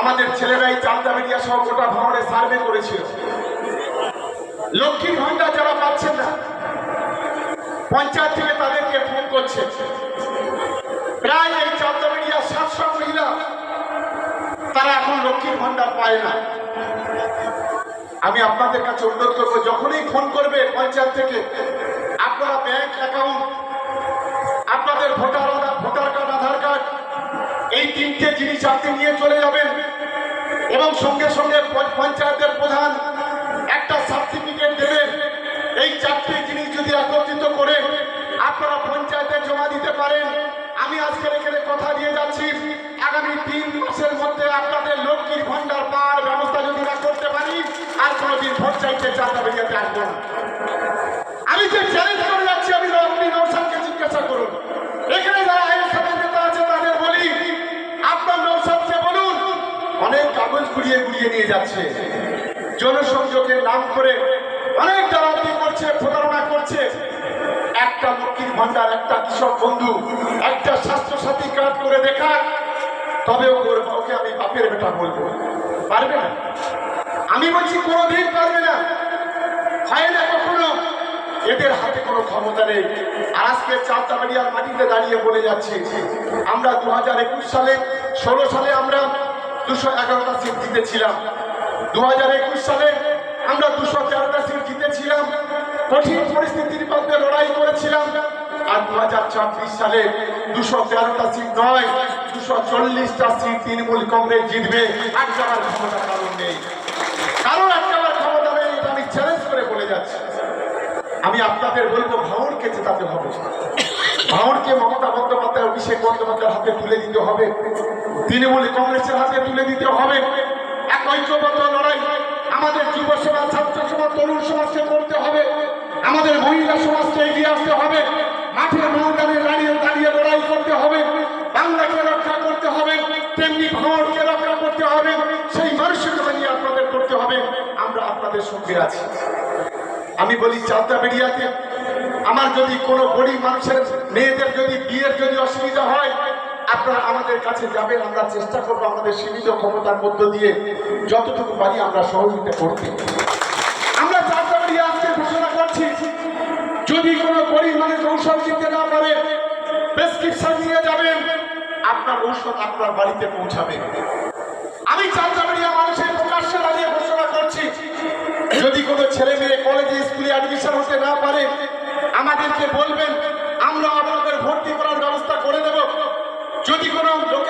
আমাদের ছেলেরাই চালদাবেরিয়া সহ গোটা ভাঙড়ে সার্ভে করেছিল। লক্ষ্মীর ভান্ডার যারা পাচ্ছেন না, পঞ্চায়েত থেকে তাদেরকে ফোন করছে। প্রায় এই চালদাবেরিয়া সাতশো মহিলা, তারা এখন লক্ষ্মীর ভান্ডার পায় না। আমি আপনাদের কাছে অনুরোধ করব, যখনই ফোন করবে পঞ্চায়েত থেকে এই তিনটে জিনিস আপনি নিয়ে চলে যাবেন। এবং সঙ্গে সঙ্গে পঞ্চায়েতের প্রধান একটা সার্টিফিকেট দেবেন। এই চারটি জিনিস যদি একত্রিত করে আপনারা পঞ্চায়েতে জমা দিতে পারেন। আমি আজকে এখানে কথা দিয়ে যাচ্ছি। আগামী তিন মাসের মধ্যে আপনাদের লক্ষ্মীর ভান্ডার পাওয়ার ব্যবস্থা যদি না করতে পারি, আর কোনোদিন ভোট চাইতে চাঁদা বেরিয়েতে আসব আমি যে চ্যালেঞ্জ করে যাচ্ছি, আমি আপনি নৌসাদকে জিজ্ঞাসা করুন এখানে যারা আইএসএফের নেতা আছে তাদের বলি আপনার নৌসাদকে বলুন অনেক কাগজ গুড়িয়ে গুড়িয়ে নিয়ে যাচ্ছে। জনসংযোগের নাম করে অনেক দালালি করছে, প্রতারণা করছে। একটা লক্ষ্মীর ভান্ডার একটা কৃষক বন্ধু, একটা স্বাস্থ্য সাথী কার্ড করে দেখা তবে ওকে আমি বাপের বেটা বলব। পারবে না। আমি বলছি, কোনোদিন পারবে না। হয় না কখনো। এদের হাতে কোনো ক্ষমতা নেই। আর আজকে চারটাবাড়িয়ার মাটিতে দাঁড়িয়ে বলে যাচ্ছি। আমরা দু সালে, ষোলো সালে আমরা দুশো এগারোটা সিট জিতেছিলাম। দু হাজার একুশ সালে আমরা দুশো তেরোটা সিট জিতেছিলাম। কঠিন পরিস্থিতির মধ্যে লড়াই করেছিলাম। আর দু হাজার চব্বিশ সালে দুশো তেরোটা সিট নয়, দুশো চল্লিশটা সিট তৃণমূল কংগ্রেস জিতবে। এক যাওয়ার ক্ষমতা কারণ নেই। কারণ এক যাওয়ার ক্ষমতা নেই আমি চ্যালেঞ্জ করে বলে যাচ্ছি। আমি আপনাদের বলব ভাঙড়কে জেতাতে হবে। ভাঙড়কে মমতা বন্দ্যোপাধ্যায়, অভিষেক বন্দ্যোপাধ্যায়ের হাতে তুলে দিতে হবে। তৃণমূল কংগ্রেসের হাতে তুলে দিতে হবে। এক ঐক্যবদ্ধ লড়াই আমাদের যুব সমাজ, ছাত্র সমাজ, তরুণ সমাজকে করতে হবে। আমাদের মহিলা সমাজকে এগিয়ে আসতে হবে। মাঠে ময়দানে দাঁড়িয়ে দাঁড়িয়ে লড়াই করতে হবে। বাংলাকে রক্ষা করতে হবে। তেমনি ভাঙড়কে রক্ষা করতে হবে। সেই মানসিকতা নিয়ে আপনাদের করতে হবে। আমরা আপনাদের সঙ্গে আছি। আমি বলি চালতা বেরিয়াতে আমার যদি কোনো গরিব মানুষের মেয়েদের যদি বিয়ের যদি অসুবিধা হয়, আপনারা আমাদের কাছে যাবেন, আমরা চেষ্টা করব আমাদের সীমিত ক্ষমতার মধ্য দিয়ে যতটুকু পারি আমরা সহযোগিতা করতে। আমরা চালতা বেরিয়া আজকে ঘোষণা করছি, যদি কোনো গরিব মানুষ ঔষধ দিতে না পারে, প্রেসক্রিপশন নিয়ে যাবেন, আপনার ঔষধ আপনার বাড়িতে পৌঁছাবে। আমি চালতাবাড়িয়া মানুষের প্রকাশ্যে দাঁড়িয়ে ঘোষণা আমাদেরকে বলবেন আমরা আপনাদের ভর্তি করার ব্যবস্থা করে দেব। যদি কোনো লোকের